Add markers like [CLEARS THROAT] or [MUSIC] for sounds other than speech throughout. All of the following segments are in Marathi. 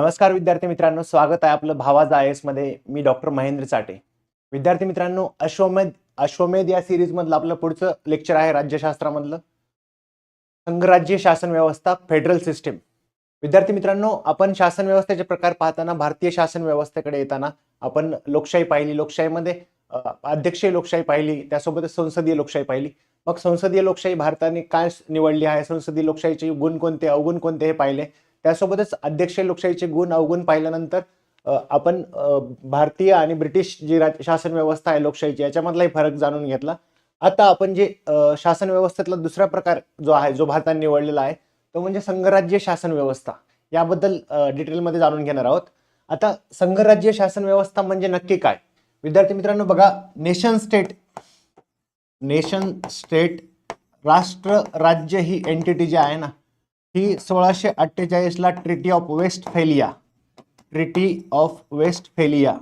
नमस्कार विद्यार्थी मित्रांनो स्वागत आहे आपलं भावाज आय एसमध्ये. मी डॉक्टर महेंद्र चाटे. विद्यार्थी मित्रांनो अश्वमेध अश्वमेध या सिरीज मधलं आपलं पुढचं लेक्चर आहे राज्यशास्त्रामधलं. संघराज्य शासन व्यवस्था फेडरल सिस्टीम विद्यार्थी मित्रांनो आपण शासन व्यवस्थेचे प्रकार पाहताना भारतीय शासन व्यवस्थेकडे येताना आपण लोकशाही पाहिली. लोकशाहीमध्ये अध्यक्षीय लोकशाही पाहिली त्यासोबतच संसदीय लोकशाही पाहिली. मग संसदीय लोकशाही भारताने काय निवडली आहे? संसदीय लोकशाहीचे गुण कोणते अवगुण कोणते हे पाहिले? त्यासोबतच अध्यक्षीय लोकशाहीचे गुण अवगुण पाहिल्यानंतर आपण भारतीय आणि ब्रिटिश जी राज- शासन व्यवस्था आहे लोकशाहीची याच्यामधलाही फरक जाणून घेतला. आता आपण जे शासन व्यवस्थेतला दुसरा प्रकार जो आहे जो भारताने निवडलेला आहे तो म्हणजे संघराज्य शासन व्यवस्था. याबद्दल डिटेलमध्ये जाणून घेणार आहोत. आता संघराज्य शासन व्यवस्था म्हणजे नक्की काय? विद्यार्थी मित्रांनो बघा नेशन स्टेट नेशन स्टेट राष्ट्र राज्य ही एंटिटी जी आहे ना ही सोळाशे अठ्ठेचाळीसला treaty of Westphalia treaty of Westphalia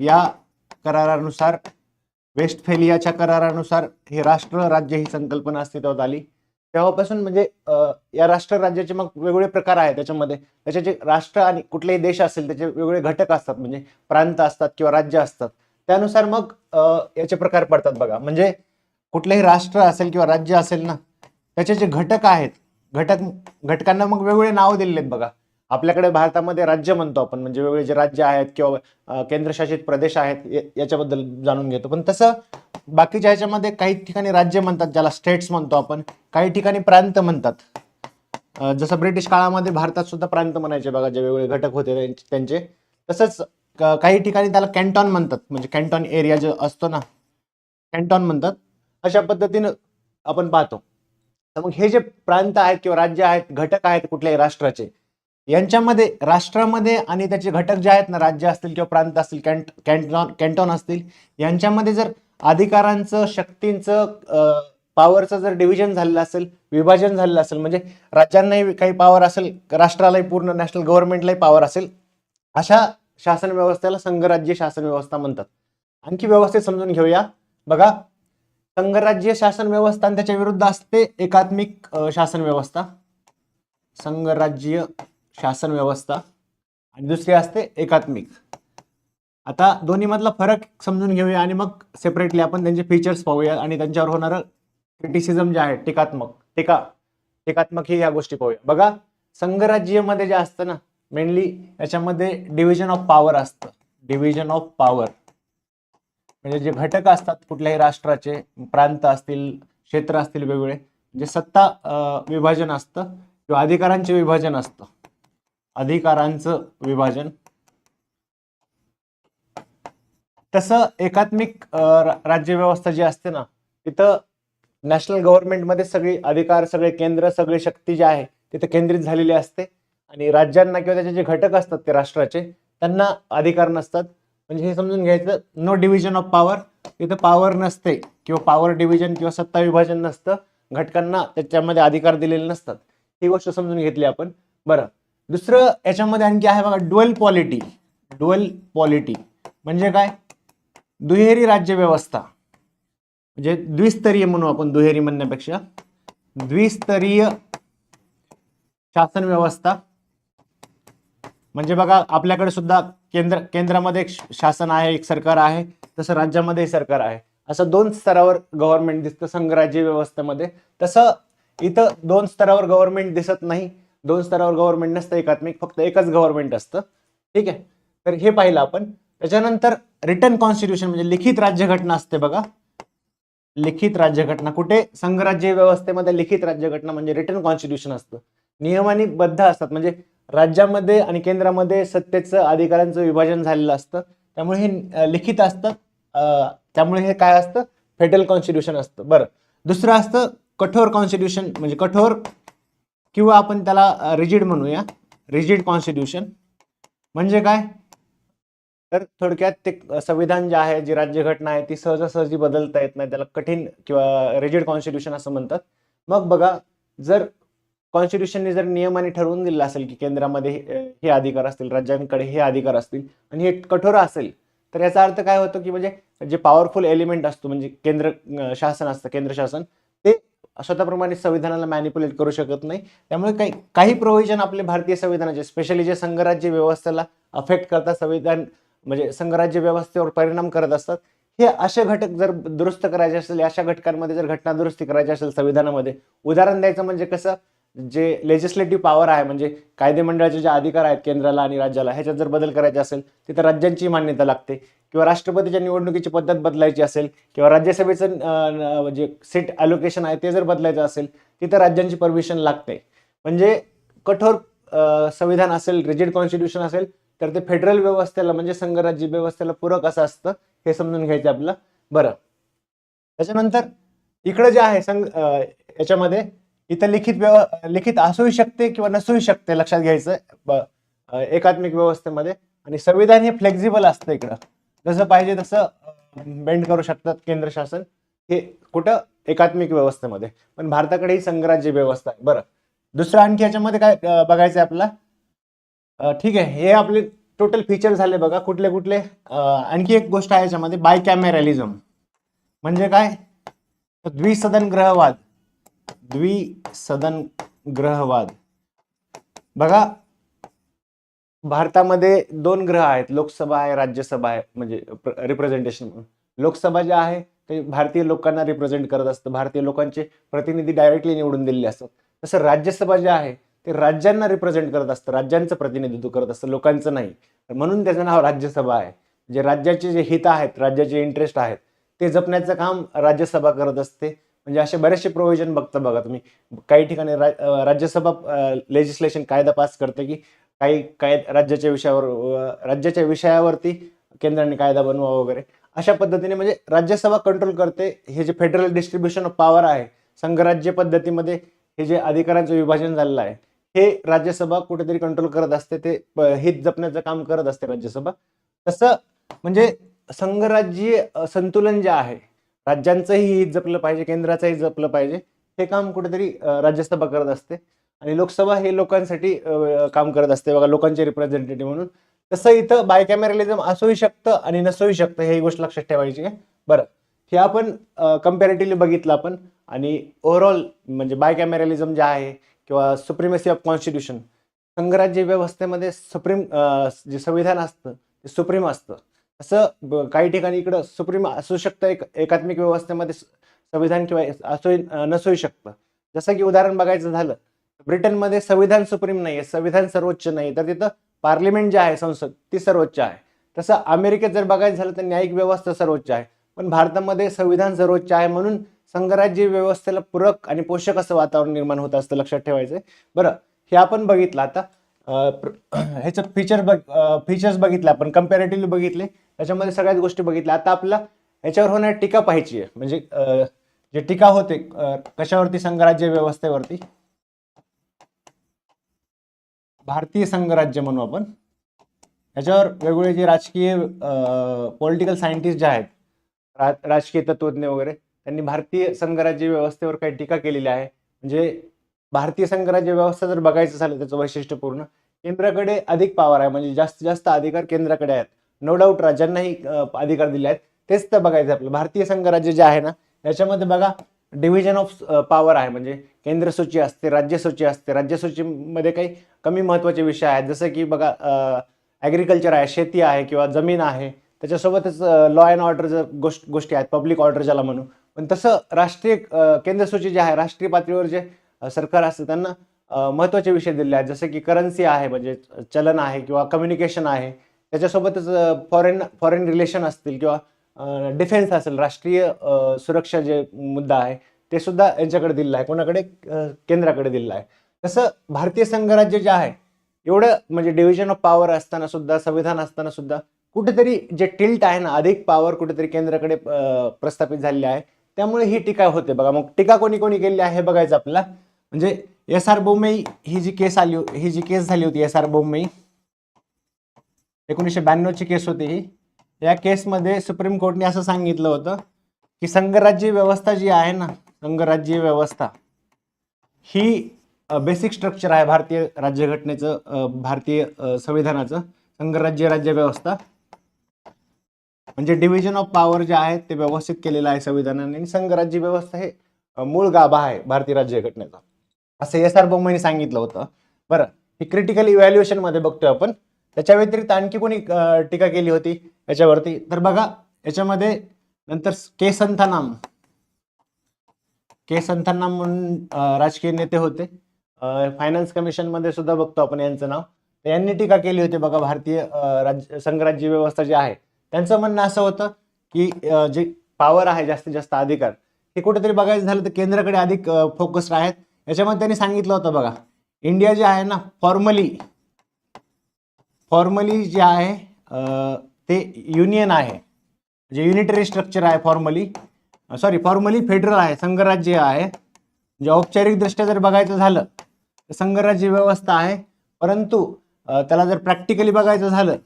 या करारानुसार वेस्टफेलियाच्या करारानुसार हे राष्ट्र राज्य ही संकल्पना अस्तित्वात आली. तेव्हापासून म्हणजे या राष्ट्र राज्याचे मग वेगवेगळे प्रकार आहेत त्याच्यामध्ये. त्याचे जे राष्ट्र आणि कुठलेही देश असेल त्याचे वेगवेगळे घटक असतात. म्हणजे प्रांत असतात किंवा राज्य असतात. त्यानुसार मग याचे प्रकार पडतात बघा. म्हणजे कुठलंही राष्ट्र असेल किंवा राज्य असेल ना त्याचे जे घटक आहेत घटक घटकांना मग वेगवेगळे नाव दिलेले आहेत बघा. आपल्याकडे भारतामध्ये राज्य म्हणतो आपण म्हणजे वेगवेगळे जे राज्य आहेत किंवा केंद्रशासित प्रदेश आहेत याच्याबद्दल जाणून घेतो. पण तसं बाकीच्या ह्याच्यामध्ये काही ठिकाणी राज्य म्हणतात ज्याला स्टेट्स म्हणतो आपण काही ठिकाणी प्रांत म्हणतात. जसं ब्रिटिश काळामध्ये भारतात सुद्धा प्रांत म्हणायचे बघा जे वेगवेगळे घटक होते त्यांचे- त्यांचे. तसंच काही ठिकाणी त्याला कॅन्टॉन म्हणतात म्हणजे कॅन्टॉन एरिया जो असतो ना कॅन्टॉन म्हणतात. अशा पद्धतीनं आपण पाहतो. तर मग हे जे प्रांत आहेत किंवा राज्य आहेत घटक आहेत कुठल्याही राष्ट्राचे यांच्यामध्ये राष्ट्रामध्ये आणि त्याचे घटक जे आहेत ना राज्य असतील किंवा प्रांत असतील कॅन्ट कॅन्टॉन कॅन्टॉन असतील यांच्यामध्ये जर अधिकारांचं शक्तींचं पॉवरचं जर डिव्हिजन झालेलं असेल विभाजन झालेलं असेल म्हणजे राज्यांनाही काही पॉवर असेल राष्ट्रालाही पूर्ण नॅशनल गव्हर्नमेंटलाही पॉवर असेल अशा शासन व्यवस्थेला संघराज्य शासन व्यवस्था म्हणतात. आणखी व्यवस्थित समजून घेऊया. बघा संघराज्य शासन व्यवस्था आणि त्याच्या विरुद्ध असते एकात्मिक शासन व्यवस्था. संघराज्य शासन व्यवस्था आणि दुसरी असते एकात्मिक. आता दोन्ही मधला फरक समजून घेऊया आणि मग सेपरेटली आपण त्यांचे फीचर्स पाहूया आणि त्यांच्यावर होणारं क्रिटिसिझम जे आहे टीकात्मक टीका टीकात्मक ही या गोष्टी पाहूया. बघा संघराज्यामध्ये जे असतं ना मेनली याच्यामध्ये डिव्हिजन ऑफ पॉवर असतं. डिव्हिजन ऑफ पॉवर म्हणजे जे घटक असतात कुठल्याही राष्ट्राचे प्रांत असतील क्षेत्र असतील वेगवेगळे जे सत्ता विभाजन असतं किंवा अधिकारांचे विभाजन असतं. अधिकारांचं विभाजन. तसं एकात्मिक राज्यव्यवस्था जी असते ना तिथं नॅशनल गव्हर्नमेंटमध्ये सगळी अधिकार सगळे केंद्र सगळी शक्ती जी आहे तिथं केंद्रित झालेली असते. आणि राज्यांना किंवा त्याचे जे घटक असतात ते राष्ट्राचे त्यांना अधिकार नसतात. म्हणजे हे समजून घ्यायचं नो डिव्हिजन ऑफ पॉवर तिथं पॉवर नसते किंवा पॉवर डिव्हिजन किंवा सत्ता विभाजन नसतं. घटकांना त्याच्यामध्ये अधिकार दिलेले नसतात. ही गोष्ट समजून घेतली आपण. बरं. दुसरं याच्यामध्ये आणखी आहे बघा डुएल पॉलिटी डुअल पॉलिटी म्हणजे काय? दुहेरी राज्य व्यवस्था म्हणजे द्विस्तरीय म्हणू आपण दुहेरी म्हणण्यापेक्षा. द्विस्तरीय शासन व्यवस्था. म्हणजे बघा आपल्याकडे सुद्धा केंद्र केंद्रामध्ये एक शासन आहे एक सरकार आहे तसं राज्यामध्ये सरकार आहे. असं दोन स्तरावर गव्हर्नमेंट दिसतं संघराज्य व्यवस्थेमध्ये. तसं इथं दोन स्तरावर गव्हर्नमेंट दिसत नाही दोन स्तरावर गव्हर्नमेंट नसतं एकात्मिक फक्त एकच गव्हर्नमेंट असतं. ठीक आहे? तर हे पाहिलं आपण. त्याच्यानंतर रिटर्न कॉन्स्टिट्यूशन म्हणजे लिखित राज्यघटना असते बघा. लिखित राज्यघटना. कुठे? संघराज्य व्यवस्थेमध्ये लिखित राज्यघटना म्हणजे रिटर्न कॉन्स्टिट्यूशन असतं. नियमाने बद्ध असतात. म्हणजे राज्यामध्ये आणि केंद्रामध्ये सत्तेचं अधिकारांचं विभाजन झालेलं असतं. त्यामुळे हे लिखित असतं. त्यामुळे हे काय असतं? फेडरल कॉन्स्टिट्यूशन असतं. बरं. दुसरं असतं कठोर कॉन्स्टिट्यूशन म्हणजे कठोर किंवा आपण त्याला रिजिड म्हणूया. रिजिड कॉन्स्टिट्यूशन म्हणजे काय? तर थोडक्यात ते संविधान जे आहे जी राज्यघटना आहे ती सहजासहजी बदलता येत नाही. त्याला कठीण किंवा रिजिड कॉन्स्टिट्यूशन असं म्हणतात. मग बघा जर कॉन्स्टिट्यूशनने जर नियमाने ठरवून दिलं असेल की केंद्रामध्ये हे हे अधिकार असतील राज्यांकडे हे अधिकार असतील आणि हे कठोर असेल तर याचा अर्थ काय होतो की म्हणजे जे पॉवरफुल एलिमेंट असतो म्हणजे केंद्र शासन असतं केंद्र शासन ते स्वतःप्रमाणे संविधानाला मॅनिप्युलेट करू शकत नाही. त्यामुळे काही काही प्रोव्हिजन आपले भारतीय संविधानाचे स्पेशली जे संघराज्य व्यवस्थेला अफेक्ट करतात संविधान म्हणजे संघराज्य व्यवस्थेवर परिणाम करत असतात हे असे घटक जर दुरुस्त करायचे असेल अशा घटकांमध्ये जर घटना दुरुस्ती करायची असेल संविधानामध्ये उदाहरण द्यायचं म्हणजे कसं जे लेजिस्लेटिव्ह पॉवर आहे म्हणजे कायदे मंडळाचे जे अधिकार आहेत केंद्राला आणि राज्याला ह्याच्यात जर बदल करायचे असेल तिथं राज्यांची मान्यता लागते. किंवा राष्ट्रपतीच्या निवडणुकीची पद्धत बदलायची असेल किंवा राज्यसभेचं जे सीट अलोकेशन आहे ते जर बदलायचं असेल तिथं राज्यांची परमिशन लागते. म्हणजे कठोर संविधान असेल रिजिड कॉन्स्टिट्यूशन असेल तर ते फेडरल व्यवस्थेला म्हणजे संघराज्य व्यवस्थेला पूरक असं असतं हे समजून घ्यायचं आपलं बरं. त्याच्यानंतर इकडे जे आहे संघ याच्यामध्ये इथं लिखित व्यव लिखित असूही शकते किंवा नसूही शकते लक्षात घ्यायचं. ब- एकात्मिक व्यवस्थेमध्ये. आणि संविधान हे फ्लेक्झिबल असतं इकडं. जसं पाहिजे तसं बेंड करू शकतात केंद्र शासन. हे कुठं? एकात्मिक व्यवस्थेमध्ये. पण भारताकडे ही संघराज्य व्यवस्था आहे. बरं. दुसरं आणखी याच्यामध्ये काय बघायचं आहे आपला ठीक आहे. हे आपले टोटल फीचर झाले बघा. कुठले कुठले? आणखी एक गोष्ट आहे याच्यामध्ये. बाय कॅमेरॅलिझम म्हणजे काय? द्विसदन ग्रहवाद. द्विसदन ग्रहवाद. बघा भारतामध्ये दोन ग्रह आहेत लोकसभा आहे राज्यसभा आहे म्हणजे रिप्रेझेंटेशन म्हणून. लोकसभा जे आहे ते भारतीय लोकांना रिप्रेझेंट करत असतं. भारतीय लोकांचे प्रतिनिधी डायरेक्टली निवडून दिलेले असतात. तसं राज्यसभा जे आहे ते राज्यांना रिप्रेझेंट करत असतं. राज्यांचं प्रतिनिधित्व करत असतं. लोकांचं नाही. म्हणून त्याचं नाव राज्यसभा आहे. जे राज्याचे जे हित आहेत राज्याचे इंटरेस्ट आहेत ते जपण्याचं काम राज्यसभा करत असते. म्हणजे असे बरेचसे प्रोव्हिजन बघता बघा तुम्ही. काही ठिकाणी रा- राज्यसभा लेजिस्लेशन कायदा पास करते की काही काय राज्याच्या विषयावर राज्याच्या विषयावरती केंद्राने कायदा बनवा वगैरे. अशा पद्धतीने म्हणजे राज्यसभा कंट्रोल करते. हे जे फेडरल डिस्ट्रीब्युशन ऑफ पॉवर आहे संघराज्य पद्धतीमध्ये हे जे अधिकारांचं विभाजन झालेलं आहे हे राज्यसभा कुठेतरी कंट्रोल करत असते. ते प- हित जपण्याचं काम करत असते राज्यसभा. तसं म्हणजे संघराज्य संतुलन जे आहे राज्यांचंही हित जपलं पाहिजे केंद्राचंही जपलं पाहिजे. हे काम कुठेतरी राज्यसभा करत असते. आणि लोकसभा हे लोकांसाठी काम करत असते. बघा लोकांचे रिप्रेझेंटेटिव्ह म्हणून. तसं इथं बायकॅमेरलिझम असूही शकतं आणि नसूही शकतं ही गोष्ट लक्षात ठेवायची आहे. बरं. हे आपण कम्पॅरेटिव्हली बघितलं आपण. आणि ओव्हरऑल म्हणजे बायकॅमेरलिझम जे आहे किंवा सुप्रिमेसी ऑफ कॉन्स्टिट्यूशन संघराज्य व्यवस्थेमध्ये सुप्रीम जे संविधान असतं ते सुप्रीम असतं. असं ब- काही ठिकाणी इकडं सुप्रीम असू शकतं एक एकात्मिक व्यवस्थेमध्ये संविधान किंवा असू नसू शकतं. जसं की उदाहरण बघायचं झालं ब्रिटनमध्ये संविधान सुप्रीम नाही आहे संविधान सर्वोच्च नाही तर तिथं पार्लिमेंट जे आहे संसद ती सर्वोच्च आहे. तसं अमेरिकेत जर बघायचं झालं तर न्यायिक व्यवस्था सर्वोच्च आहे. पण भारतामध्ये संविधान सर्वोच्च आहे म्हणून संघराज्य व्यवस्थेला पूरक आणि पोषक असं वातावरण निर्माण होत असतं लक्षात ठेवायचं बरं हे आपण बघितलं आता. [CLEARS THROAT] ह्याचं फीचर बघ फीचर्स बघितले आपण कम्पॅरेटिव्हली बघितले. त्याच्यामध्ये सगळ्याच गोष्टी बघितल्या. आता आपला याच्यावर होणारी टीका पाहायची आहे. म्हणजे जे टीका होते कशावरती संघराज्य व्यवस्थेवरती? भारतीय संघराज्य म्हणू आपण. याच्यावर वेगवेगळे जे राजकीय पॉलिटिकल सायंटिस्ट जे आहेत रा राजकीय तत्वज्ञ वगैरे त्यांनी भारतीय संघराज्य व्यवस्थेवर काही टीका केलेली आहे. म्हणजे भारतीय संघराज्य व्यवस्था जर बघायचं झालं त्याचं वैशिष्ट्यपूर्ण केंद्राकडे अधिक पॉवर आहे. म्हणजे जास्तीत जास्त अधिकार केंद्राकडे आहेत. नो डाऊट राज्यांनाही अधिकार दिले आहेत. तेच तर बघायचं आपलं भारतीय संघराज्य जे आहे ना याच्यामध्ये बघा डिव्हिजन ऑफ पॉवर आहे. म्हणजे केंद्र सूची असते राज्य सूची असते. राज्य सूचीमध्ये काही कमी महत्त्वाचे विषय आहेत. जसं की बघा ॲग्रिकल्चर आहे शेती आहे किंवा जमीन आहे. त्याच्यासोबतच लॉ अँड ऑर्डर गोष्ट गोष्टी आहेत. पब्लिक ऑर्डर ज्याला म्हणू. पण तसं राष्ट्रीय केंद्र सूची जे आहे राष्ट्रीय पातळीवर जे सरकार असतं त्यांना महत्त्वाचे विषय दिले आहेत. जसं की करन्सी आहे म्हणजे चलन आहे किंवा कम्युनिकेशन आहे. त्याच्यासोबतच फॉरेन फॉरेन रिलेशन असतील किंवा डिफेन्स असेल राष्ट्रीय सुरक्षा जे मुद्दा आहे ते सुद्धा यांच्याकडे दिलेलं आहे. कोणाकडे? केंद्राकडे दिलेलं आहे. तसं भारतीय संघराज्य जे आहे एवढं म्हणजे डिव्हिजन ऑफ पॉवर असताना सुद्धा संविधान असताना सुद्धा कुठेतरी जे टिल्ट आहे ना अधिक पॉवर कुठेतरी केंद्राकडे प्रस्थापित झालेली आहे. त्यामुळे ही टीका होते बघा. मग टीका कोणी कोणी केली आहे हे बघायचं आपल्याला. म्हणजे एस आर बोमई ही जी केस आली ही जी केस झाली होती एस आर बोमई एकोणीसशे ब्याण्णवची केस होती ही. या केसमध्ये सुप्रीम कोर्टने असं सांगितलं होतं की संघराज्य व्यवस्था जी आहे ना संघराज्य व्यवस्था ही बेसिक स्ट्रक्चर आहे भारतीय राज्यघटनेचं भारतीय संविधानाचं संघराज्य राज्य व्यवस्था. म्हणजे डिव्हिजन ऑफ पॉवर जे आहे ते व्यवस्थित केलेलं आहे संविधानाने आणि संघराज्य व्यवस्था हे मूळ गाभा आहे भारतीय राज्यघटनेचा. असं एस आर बोम्मांनी सांगितलं होतं. बरं ही क्रिटिकल इव्हॅल्युएशनमध्ये बघतोय आपण. त्याच्या व्यतिरिक्त आणखी कोणी टीका केली होती याच्यावरती? तर बघा याच्यामध्ये नंतर के संथानाम के संथानाम म्हणून राजकीय नेते होते. फायनान्स कमिशनमध्ये सुद्धा बघतो आपण यांचं नाव. तर यांनी टीका केली होती बघा भारतीय राज्य संघराज्य व्यवस्था जी आहे. त्यांचं म्हणणं असं होतं की जे पॉवर आहे जास्तीत जास्त अधिकार हे कुठेतरी बघायचं झालं तर केंद्राकडे अधिक फोकस्ड आहेत. याच्यामध्ये त्यांनी सांगितलं होतं बघा इंडिया जे आहे ना फॉर्मली फॉर्मली जे आहे ते युनियन आहे. जे युनिटरी स्ट्रक्चर आहे फॉर्मली सॉरी फॉर्मली फेडरल आहे संघराज्य आहे. जे औपचारिकदृष्ट्या जर बघायचं झालं तर संघराज्य व्यवस्था आहे. परंतु त्याला जर प्रॅक्टिकली बघायचं झालं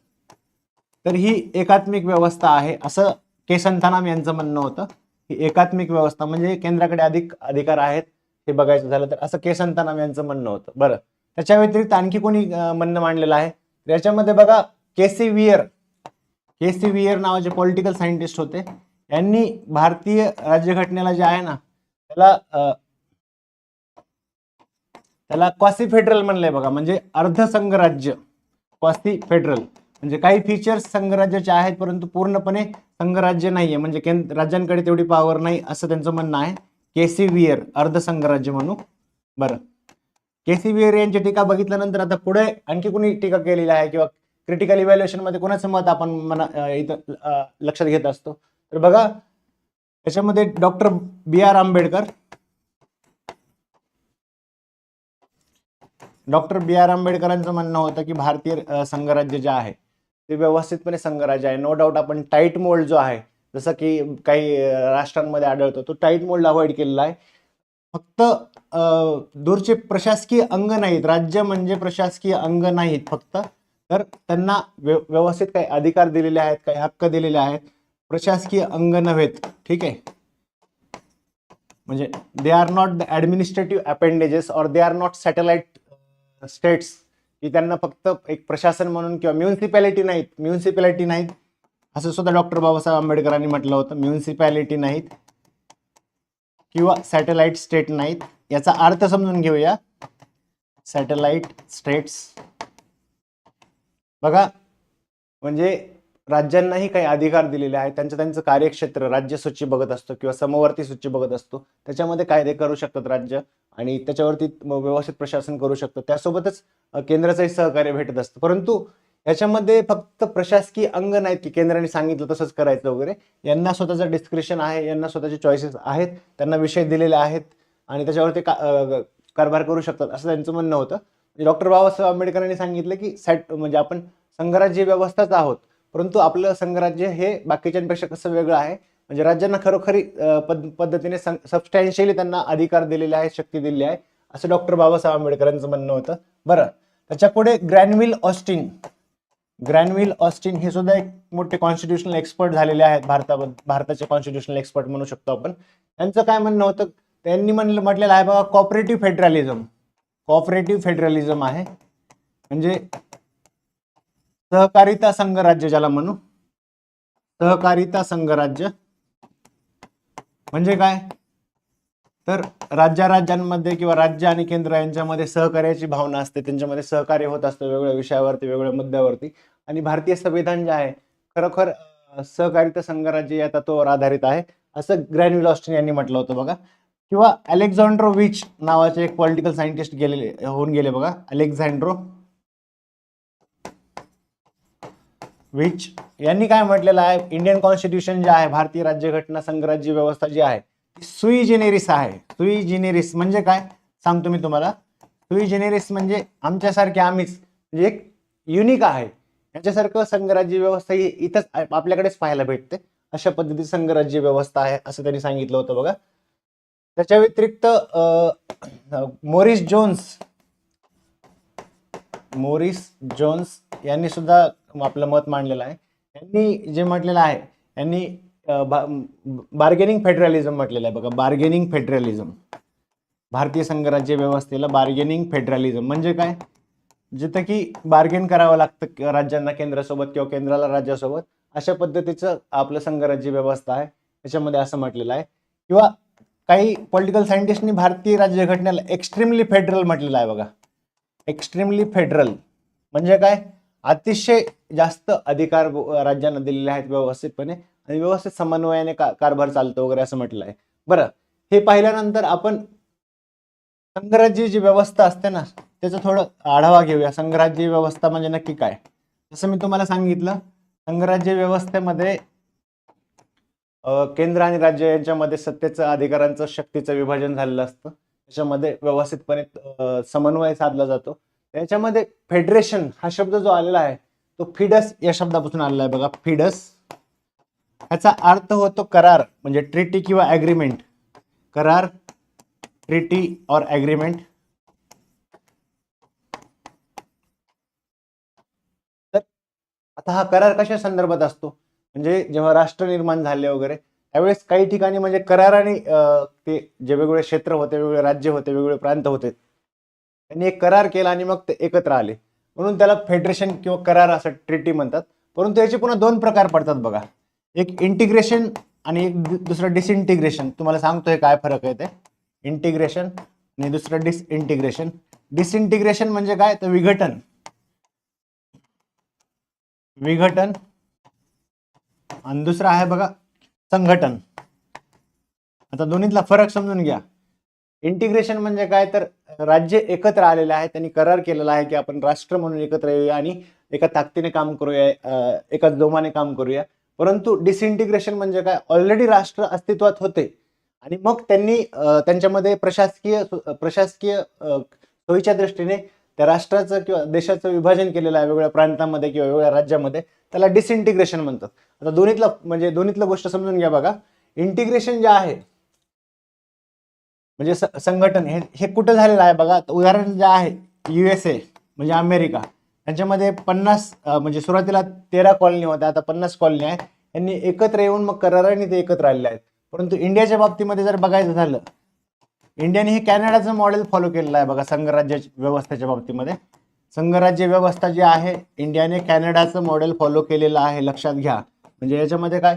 तर ही एकात्मिक व्यवस्था आहे असं के. संथानाम यांचं म्हणणं होतं. ही एकात्मिक व्यवस्था म्हणजे केंद्राकडे अधिक अधिकार आहेत हे बघायचं झालं तर असं के. संतानाम यांचं म्हणणं होतं. बरं. त्याच्या व्यतिरिक्त आणखी कोणी म्हणणं मांडलेलं आहे? याच्यामध्ये बघा के सी वियर वियर नावाचे पॉलिटिकल सायंटिस्ट होते. यांनी भारतीय राज्यघटनेला जे आहे ना त्याला त्याला क्वासी फेडरल म्हणलंय बघा. म्हणजे अर्ध संघराज्य क्वासी फेडरल म्हणजे काही फीचर्स संघराज्याचे आहेत परंतु पूर्णपणे संघराज्य नाहीये. म्हणजे केंद्र राज्यांकडे तेवढी पॉवर नाही असं त्यांचं म्हणणं आहे. के अर्धसंघराज्य वियर अर्ध संघराज्य म्हणू. बरं. के सी वियर यांची टीका बघितल्यानंतर आता पुढे आणखी कोणी टीका केलेली आहे किंवा क्रिटिकल इव्हॅल्युएशनमध्ये कोणाचं मत आपण मना इथं लक्षात घेत असतो? तर बघा त्याच्यामध्ये doctor B R Ambedkar doctor B R आंबेडकरांचं म्हणणं होतं की भारतीय संघराज्य जे आहे ते व्यवस्थितपणे संघराज्य आहे. नो डाऊट आपण टाईट मोल्ड जो आहे जसं की काही राष्ट्रांमध्ये आढळतो तो टाईट मोल्ड अवॉइड केलेला आहे. फक्त दूरचे प्रशासकीय अंग नाहीत. राज्य म्हणजे प्रशासकीय अंग नाहीत फक्त. तर त्यांना व्यवस्थित काही अधिकार दिलेले आहेत काही हक्क दिलेले आहेत. प्रशासकीय अंग नव्हेत. ठीक आहे? म्हणजे they are not the administrative appendages or they are not satellite states की त्यांना फक्त एक प्रशासन म्हणून किंवा म्युन्सिपॅलिटी नाहीत. म्युन्सिपॅलिटी नाहीत. असं सुद्धा डॉक्टर बाबासाहेब आंबेडकरांनी म्हटलं होतं. म्युन्सिपॅलिटी नाहीत. किंवा सॅटेलाइट स्टेट नाहीत याचा अर्थ समजून घेऊया. Satellite states. बघा म्हणजे राज्यांनाही काही अधिकार दिलेले आहेत त्यांचं त्यांचं कार्यक्षेत्र राज्य सूची बघत असतो किंवा समवर्ती सूची बघत असतो. त्याच्यामध्ये कायदे करू शकतात राज्य आणि त्याच्यावरती व्यवस्थित प्रशासन करू शकतं. त्यासोबतच केंद्राचंही सहकार्य भेटत असतं. परंतु याच्यामध्ये फक्त प्रशासकीय अंग नाहीत की केंद्राने सांगितलं तसंच करायचं वगैरे. यांना स्वतःचं डिस्क्रिप्शन आहे यांना स्वतःचे चॉईसेस आहेत त्यांना विषय दिलेले आहेत आणि त्याच्यावरती का कारभार करू शकतात असं त्यांचं म्हणणं होतं. डॉक्टर बाबासाहेब आंबेडकरांनी सांगितलं की सॅट म्हणजे आपण संघराज्य व्यवस्थाच आहोत परंतु आपलं संघराज्य हे बाकीच्यांपेक्षा कसं वेगळं आहे? म्हणजे राज्यांना खरोखरी पद पद्धतीने सबस्टॅन्शियली त्यांना अधिकार दिलेले आहेत शक्ती दिलेली आहे असं डॉक्टर बाबासाहेब आंबेडकरांचं म्हणणं होतं. बरं त्याच्या पुढे ग्रॅनविल ऑस्टिन. ग्रॅनविल ऑस्टिन हे सुद्धा एक मोठे कॉन्स्टिट्युशनल एक्सपर्ट झालेले आहेत भारताबद्दल भारताचे कॉन्स्टिट्युशनल एक्सपर्ट म्हणू शकतो आपण. त्यांचं काय म्हणणं होतं? त्यांनी म्हणलं म्हटलेलं आहे बघा कॉपरेटिव्ह फेडरलिझम कॉपरेटिव्ह फेडरलिझम आहे. म्हणजे सहकारिता संघराज्य ज्याला म्हणू. सहकारिता संघराज्य म्हणजे काय? तर राज्या राज्यांमध्ये किंवा राज्य आणि केंद्र यांच्यामध्ये सहकार्याची भावना असते त्यांच्यामध्ये सहकार्य होत असतं वेगवेगळ्या विषयावरती वेगवेगळ्या मुद्द्यावरती. आणि भारतीय संविधान जे आहे खरोखर सहकारिता संघराज्य या तत्वावर आधारित आहे असं ग्रॅन्युल ऑस्टिन यांनी म्हटलं होतं बघा. किंवा अलेक्झांड्रो विच नावाचे एक पॉलिटिकल सायंटिस्ट गेलेले होऊन गेले बघा. अलेक्झांड्रो विच यांनी काय म्हटलेलं आहे? इंडियन कॉन्स्टिट्यूशन जे आहे भारतीय राज्यघटना संघराज्य व्यवस्था जी आहे सुई जेनेरिस आहे. सुई जेनेरिस म्हणजे काय? सांगतो मी तुम्हाला. सुई जेनेरिस म्हणजे आमच्यासारखे आम्हीच म्हणजे एक युनिक आहे. याच्यासारखं संघराज्य व्यवस्था ही इथंच आपल्याकडेच पाहायला भेटते. अशा पद्धतीची संघराज्य व्यवस्था आहे असं त्यांनी सांगितलं होतं बघा. त्याच्या व्यतिरिक्त मोरिस जोन्स मोरिस जोन्स यांनी सुद्धा आपलं मत मांडलेलं आहे. यांनी जे म्हटलेलं आहे यांनी बार्गेनिंग फेडरलिझम म्हटलेलं आहे बघा. बार्गेनिंग फेडरलिझम भारतीय संघराज्य व्यवस्थेला बार्गेनिंग फेडरलिझम म्हणजे काय? जिथं की बार्गेन करावं लागतं राज्यांना केंद्रासोबत किंवा केंद्राला राज्यासोबत. अशा पद्धतीचं आपलं संघराज्य व्यवस्था आहे. त्याच्यामध्ये असं म्हटलेलं आहे. किंवा काही पॉलिटिकल सायंटिस्टनी भारतीय राज्यघटनेला एक्स्ट्रीमली फेडरल म्हटलेलं आहे बघा. एक्स्ट्रीमली फेडरल म्हणजे काय? अतिशय जास्त अधिकार राज्यांना दिलेले आहेत व्यवस्थितपणे. आणि व्यवस्थित समन्वयाने का कारभार चालतो वगैरे असं म्हटलं आहे बरं हे पाहिल्यानंतर आपण संघराज्य जी व्यवस्था असते ना त्याचा थोडं आढावा घेऊया. संघराज्य व्यवस्था म्हणजे नक्की काय? जसं मी तुम्हाला सांगितलं संघराज्य व्यवस्थेमध्ये केंद्र आणि राज्य यांच्यामध्ये सत्तेचं अधिकारांचं शक्तीचं विभाजन झालेलं असतं. त्याच्यामध्ये व्यवस्थितपणे समन्वय साधला जातो. त्याच्यामध्ये फेडरेशन हा शब्द जो आलेला आहे तो फिडस या शब्दापासून आलेला आहे. बघा फिडस ह्याचा अर्थ होतो करार म्हणजे ट्रिटी किंवा ॲग्रीमेंट करार ट्रिटी और ॲग्रीमेंट तर आता हा करार कशा संदर्भात असतो? म्हणजे जेव्हा राष्ट्र निर्माण झाले वगैरे त्यावेळेस काही ठिकाणी म्हणजे कराराने ते जे वेगवेगळे क्षेत्र होते वेगवेगळे राज्य होते वेगवेगळे प्रांत होते त्यांनी एक करार केला आणि मग ते एकत्र आले. म्हणून त्याला फेडरेशन किंवा करार असं ट्रिटी म्हणतात. परंतु याचे पुन्हा दोन प्रकार पडतात बघा. एक इंटिग्रेशन आणि एक दुसरं डिसइंटिग्रेशन तुम्हाला सांगतोय काय फरक आहे ते. इंटिग्रेशन आणि दुसरं डिसइंटिग्रेशन डिसइंटिग्रेशन म्हणजे काय? तर विघटन. विघटन आणि दुसरं आहे बघा संघटन. आता दोन्हीतला फरक समजून घ्या. इंटिग्रेशन म्हणजे काय? तर राज्य एकत्र आलेले आहे त्यांनी करार केलेला आहे की आपण राष्ट्र म्हणून एकत्र येऊया आणि एका ताकदीने काम करूया एका जोमाने काम करूया. परंतु डिसइंटिग्रेशन म्हणजे काय? ऑलरेडी राष्ट्र अस्तित्वात होते. आणि मग त्यांनी त्यांच्यामध्ये प्रशासकीय प्रशासकीय सोयीच्या दृष्टीने त्या राष्ट्राचं किंवा देशाचं विभाजन केलेलं आहे वेगवेगळ्या प्रांतामध्ये किंवा वेगवेगळ्या राज्यामध्ये त्याला डिसइंटिग्रेशन म्हणतात. आता दोन्हीतलं म्हणजे दोन्हीतलं गोष्ट समजून घ्या बघा. इंटिग्रेशन जे आहे म्हणजे संघटन हे हे कुठं झालेलं आहे बघा? तर उदाहरण जे आहे युएसए म्हणजे अमेरिका. त्यांच्यामध्ये पन्नास म्हणजे सुरुवातीला तेरा कॉलनी होत्या आता पन्नास कॉलनी आहे यांनी एकत्र येऊन मग कराराने ते एकत्र आलेले आहेत. परंतु इंडियाच्या बाबतीमध्ये जर बघायचं झालं इंडियाने हे कॅनडाचं मॉडेल फॉलो केलेलं आहे बघा संघराज्य व्यवस्थेच्या बाबतीमध्ये. संघराज्य व्यवस्था जी आहे इंडियाने कॅनडाचं मॉडेल फॉलो केलेलं आहे लक्षात घ्या. म्हणजे याच्यामध्ये काय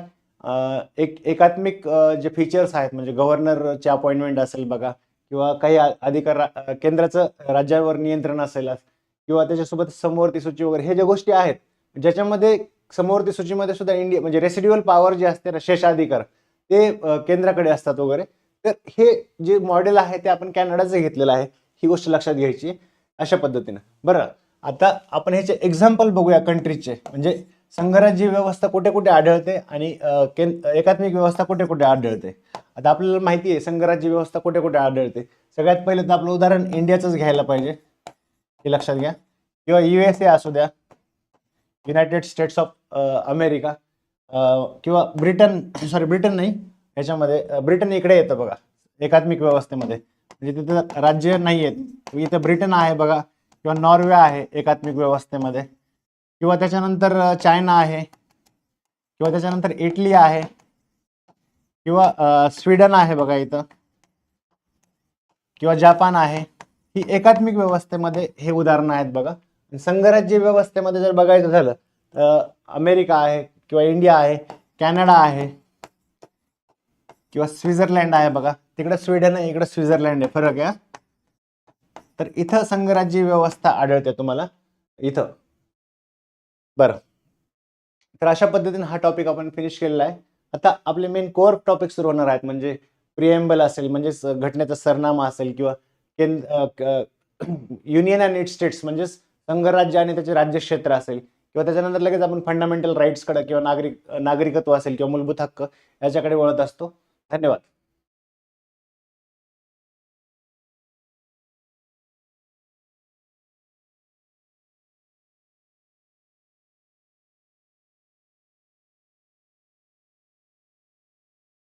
एक एकात्मिक जे फीचर्स आहेत म्हणजे गव्हर्नरचे अपॉइंटमेंट असेल बघा किंवा काही अधिकार रा- केंद्राचं राज्यावर नियंत्रण असेल किंवा त्याच्यासोबत समवर्ती सूची वगैरे हे ज्या गोष्टी आहेत ज्याच्यामध्ये समवर्ती सूचीमध्ये सुद्धा इंडिया म्हणजे रेसिड्युअल पॉवर जे असते ना शेषाधिकार ते केंद्राकडे असतात वगैरे. तर हे जे मॉडेल आहे ते आपण कॅनडाचं घेतलेलं आहे ही गोष्ट लक्षात घ्यायची अशा पद्धतीनं. बरं आता आपण ह्याचे एक्झाम्पल बघूया कंट्रीजचे म्हणजे संघराज्य व्यवस्था कुठे कुठे आढळते आणि एकात्मिक व्यवस्था कुठे कुठे आढळते? आता आपल्याला माहिती आहे संघराज्य व्यवस्था कुठे कुठे आढळते? सगळ्यात पहिले तर आपलं उदाहरण इंडियाचंच घ्यायला पाहिजे. हे लक्षात घ्या. किंवा यू एस ए असू द्या युनायटेड स्टेट्स ऑफ अमेरिका किंवा ब्रिटन सॉरी ब्रिटन नाही याच्यामध्ये ब्रिटन इकडे येतं बघा एकात्मिक व्यवस्थेमध्ये. म्हणजे तिथं राज्य नाही आहेत इथं ब्रिटन आहे बघा किंवा नॉर्वे आहे एकात्मिक व्यवस्थेमध्ये. किंवा त्याच्यानंतर चायना आहे किंवा त्याच्यानंतर इटली आहे किंवा स्वीडन आहे बघा इथं किंवा जपान आहे. ही एकात्मिक व्यवस्थेमध्ये हे उदाहरणं आहेत बघा. संघराज्य व्यवस्थेमध्ये जर बघायचं झालं तर अमेरिका आहे किंवा इंडिया आहे कॅनडा आहे किंवा स्वित्झर्लंड आहे बघा. तिकडे स्वीडन आहे इकडे स्वित्झर्लंड आहे. फरक आहे तर इथं संघराज्य व्यवस्था आढळते तुम्हाला. इथं. बरं. तर अशा पद्धतीने हा टॉपिक आपण फिनिश केलेला आहे. आता आपले मेन कोर टॉपिक सुरू होणार आहेत. म्हणजे प्रिएम्बल असेल म्हणजेच घटनेचा सरनामा असेल किंवा केंद्र युनियन अँड इट स्टेट्स म्हणजेच संघराज्य आणि त्याचे राज्य क्षेत्र असेल किंवा त्याच्यानंतर लगेच आपण फंडामेंटल राईट्सकडे किंवा नागरिक नागरिकत्व असेल किंवा मूलभूत हक्क याच्याकडे वळत असतो. धन्यवाद.